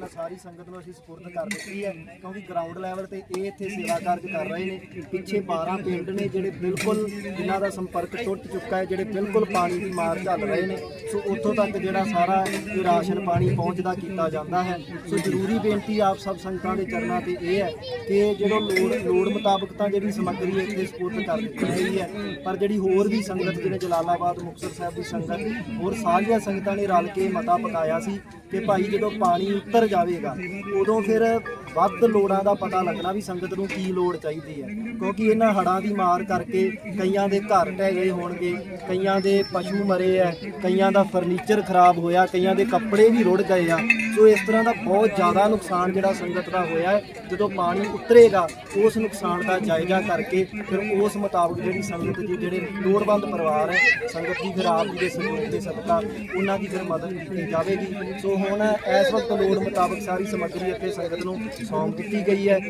ਇਹਨਾਂ ਸਾਰੀ ਸੰਗਤ ਨੂੰ ਅਸੀਂ ਸਪੁਰਦ ਕਰ ਦਿੱਤੀ ਹੈ, ਕਿਉਂਕਿ ਗਰਾਊਂਡ ਲੈਵਲ ਤੇ ਇਹ ਇੱਥੇ ਸੇਵਾ ਕਾਰਜ ਕਰ ਰਹੇ ਨੇ। ਪਿੱਛੇ 12 ਪਿੰਡ ਨੇ ਜਿਹੜੇ ਬਿਲਕੁਲ ਜਿਨ੍ਹਾਂ ਦਾ ਸੰਪਰਕ ਟੁੱਟ ਚੁੱਕਾ ਹੈ, ਜਿਹੜੇ ਬਿਲਕੁਲ ਪਾਣੀ ਦੀ ਮਾਰ ਝੱਲ ਰਹੇ ਨੇ। ਸੋ ਉੱਥੋਂ ਤੱਕ ਜਿਹੜਾ ਸਾਰਾ ਇਹ ਰਾਸ਼ਨ ਪਾਣੀ ਪਹੁੰਚਦਾ ਕੀਤਾ ਜਾਂਦਾ ਹੈ। ਸੋ ਜ਼ਰੂਰੀ ਬੇਨਤੀ ਆਪ ਸਭ ਸੰਗਤਾਂ ਦੇ ਚਰਨਾਂ ਤੇ ਇਹ ਹੈ ਕਿ ਜਦੋਂ ਲੋੜ ਲੋੜ ਮੁਤਾਬਕ ਤਾਂ ਜਿਹੜੀ ਸਮੱਗਰੀ ਇੱਥੇ ਸਪੁਰਦ ਕਰ ਦਿੱਤੀ ਗਈ ਹੈ, ਪਰ ਜਿਹੜੀ ਹੋਰ ਵੀ ਸੰਗਤ, ਜਿਵੇਂ ਜਲਾਲਾਬਾਦ, ਮੁਕਤਸਰ ਸਾਹਿਬ ਦੀ ਸੰਗਤ, ਹੋਰ ਸਾਰੀਆਂ ਸੰਗਤਾਂ ਨੇ ਰਲ ਕੇ ਮਤਾ ਪਕਾਇਆ ਸੀ ਕਿ ਭਾਈ ਜਦੋਂ ਪਾਣੀ ਉੱਤਰ ਜਾਵੇਗਾ। ਉਦੋਂ ਫਿਰ ਵੱਧ ਲੋੜਾਂ ਦਾ ਪਤਾ ਲੱਗਣਾ ਵੀ ਸੰਗਤ ਨੂੰ ਕੀ ਲੋੜ ਚਾਹੀਦੀ ਹੈ। ਕਿਉਂਕਿ ਇਹਨਾਂ ਹੜਾਂ ਦੀ ਮਾਰ ਕਰਕੇ ਕਈਆਂ ਦੇ ਘਰ ਢਹਿ ਗਏ ਹੋਣਗੇ, ਕਈਆਂ ਦੇ ਪਸ਼ੂ ਮਰੇ ਆ, ਕਈਆਂ ਦਾ ਫਰਨੀਚਰ ਖਰਾਬ ਹੋਇਆ, ਕਈਆਂ ਦੇ ਕੱਪੜੇ ਵੀ ਰੁੜ ਗਏ ਆ। ਸੋ ਇਸ ਤਰ੍ਹਾਂ ਦਾ ਬਹੁਤ ਜ਼ਿਆਦਾ ਨੁਕਸਾਨ ਜਿਹੜਾ ਸੰਗਤ ਦਾ ਹੋਇਆ ਹੈ, ਜਦੋਂ ਪਾਣੀ ਉਤਰੇਗਾ, ਉਸ ਨੁਕਸਾਨ ਦਾ ਜਾਇਜ਼ਾ ਕਰਕੇ ਫਿਰ ਉਸ ਮੁਤਾਬਕ ਜਿਹੜੀ ਸੰਗਤ ਦੀ ਜਿਹੜੇ ਲੋੜਵੰਦ ਪਰਿਵਾਰ ਹੈ, ਸੰਗਤ ਦੀ ਫਿਰ ਆਪ ਜੀ ਦੇ ਸਹਿਯੋਗ ਦੇ ਸਦਕਾ ਉਹਨਾਂ ਦੀ ਫਿਰ ਮਦਦ ਕੀਤੀ ਜਾਵੇਗੀ। ਸੋ ਹੁਣ ਇਸ ਵਕਤ ਲੋੜ ਮੁਤਾਬਕ ਸਾਰੀ ਸਮੱਗਰੀ ਇੱਥੇ ਸੰਗਤ ਨੂੰ ਸੌਂਪ ਦਿੱਤੀ ਗਈ ਹੈ।